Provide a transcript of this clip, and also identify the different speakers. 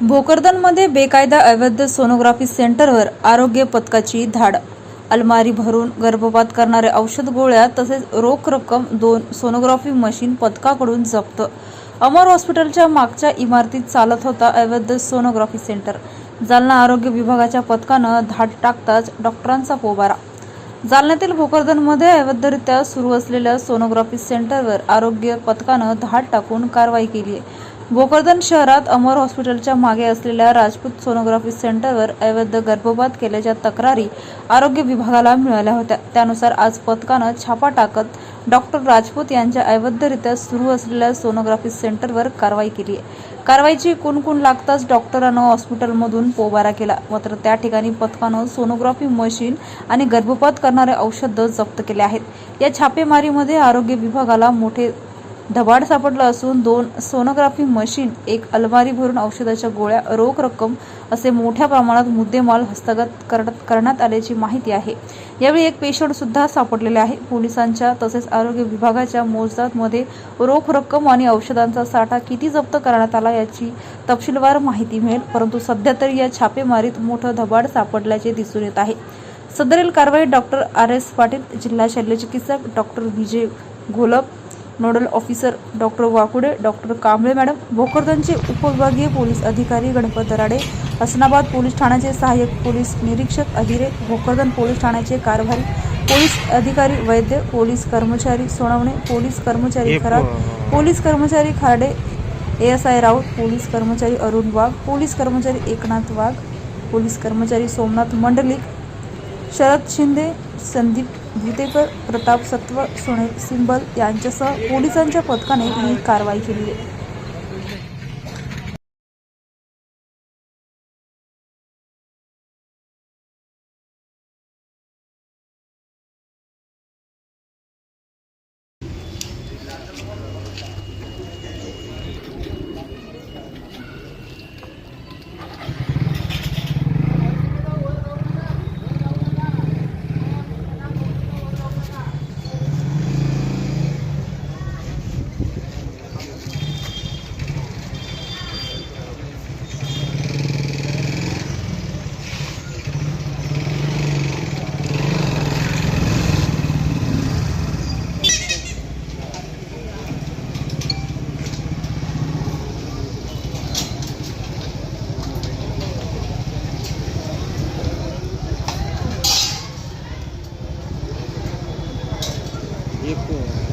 Speaker 1: भोकरदनमध्ये बेकायदा अवैध सोनोग्राफी सेंटरवर आरोग्य पथकाची धाड. अलमारी भरून गर्भपात करणारे औषध गोळ्या तसेच रोख रक्कम दोन सोनोग्राफी मशीन पथकाकडून जप्त. अमर हॉस्पिटलच्या मागच्या इमारतीत चालत होता अवैध सोनोग्राफी सेंटर. जालना आरोग्य विभागाच्या पथकानं धाड टाकताच डॉक्टरांचा पोबारा. जालन्यातील भोकरदनमध्ये अवैधरित्या सुरू असलेल्या सोनोग्राफी सेंटरवर आरोग्य पथकानं धाड टाकून कारवाई केली आहे भोकरदन शहरात अमर हॉस्पिटलच्या मागे असलेल्या राजपूत सोनोग्राफी सेंटरवर अवैध गर्भपात केल्याच्या तक्रारी आरोग्य विभागाला मिळाल्या होत्या. त्यानुसार आज पथकानं छापा टाकत डॉक्टर राजपूत यांच्या अवैधरित्या सुरू असलेल्या सोनोग्राफी सेंटरवर कारवाई केली आहे. कारवाईची कुणकुण लागताच डॉक्टरानं हॉस्पिटलमधून पोबारा केला. मात्र त्या ठिकाणी पथकानं सोनोग्राफी मशीन आणि गर्भपात करणारे औषधं जप्त केले आहेत. या छापेमारीमध्ये आरोग्य विभागाला मोठे धबाड सापडला असून दोन सोनोग्राफी मशीन एक अलमारी भरून औषधाच्या गोळ्या रोख रक्कम असे मोठ्या प्रमाणात मुद्देमाल हस्तगत करण्यात करण्यात आल्याची माहिती आहे. यावेळी एक पेशंट सुद्धा सापडलेले आहे. पोलिसांच्या तसेच आरोग्य विभागाच्या मोजदादमध्ये रोख रक्कम आणि औषधांचा साठा किती जप्त करण्यात आला याची तपशीलवार माहिती मिळेल. परंतु सध्या तरी या छापेमारीत मोठं धबाड सापडल्याचे दिसून येत आहे. सदरील कारवाई डॉक्टर आर एस पाटील जिल्हा शल्यचिकित्सक doctor Vijay Gholap nodal officer doctor Wakude doctor Kamble madam भोकरदनचे उपविभागीय पोलीस अधिकारी गणपत दराडे हसनाबाद पोलीस ठाण्याचे सहाय्यक पोलीस निरीक्षक अहिरे भोकरदन पोलीस ठाण्याचे कारभारी पोलीस अधिकारी वैद्य पोलीस कर्मचारी सोनवणे पोलीस कर्मचारी खरात पोलीस कर्मचारी Kharde S I Raut police कर्मचारी अरुण वाघ पोलीस कर्मचारी एकनाथ वाघ पोलीस कर्मचारी सोमनाथ मंडलिक शरद शिंदे संदीप भूतेकर प्रताप सत्व सोने सिंबल यांच्यासह पोलिसांच्या पथकाने ही कारवाई केली आहे